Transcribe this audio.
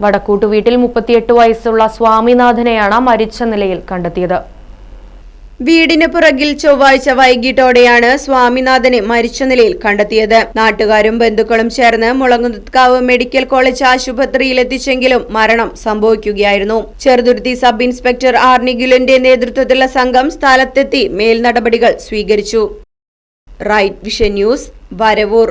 വടക്കൂട്ടു വീട്ടിൽ മുപ്പത്തിയെട്ട് വയസ്സുള്ള സ്വാമിനാഥനെയാണ് മരിച്ച നിലയിൽ കണ്ടെത്തിയത്. വീടിന് പുറകിൽ ചൊവ്വാഴ്ച വൈകിട്ടോടെയാണ് സ്വാമിനാഥനെ മരിച്ച നിലയിൽ കണ്ടെത്തിയത്. നാട്ടുകാരും ബന്ധുക്കളും ചേർന്ന് മുളങ്ങുതുക്കാവ് മെഡിക്കൽ കോളേജ് ആശുപത്രിയിൽ എത്തിച്ചെങ്കിലും മരണം സംഭവിക്കുകയായിരുന്നു. ചെറുതുരുത്തി സബ് ഇൻസ്പെക്ടർ ആർ നിഖിലിന്റെ നേതൃത്വത്തിലുള്ള സംഘം സ്ഥലത്തെത്തി മേൽനടപടികൾ സ്വീകരിച്ചു. Right vision news Varavoor.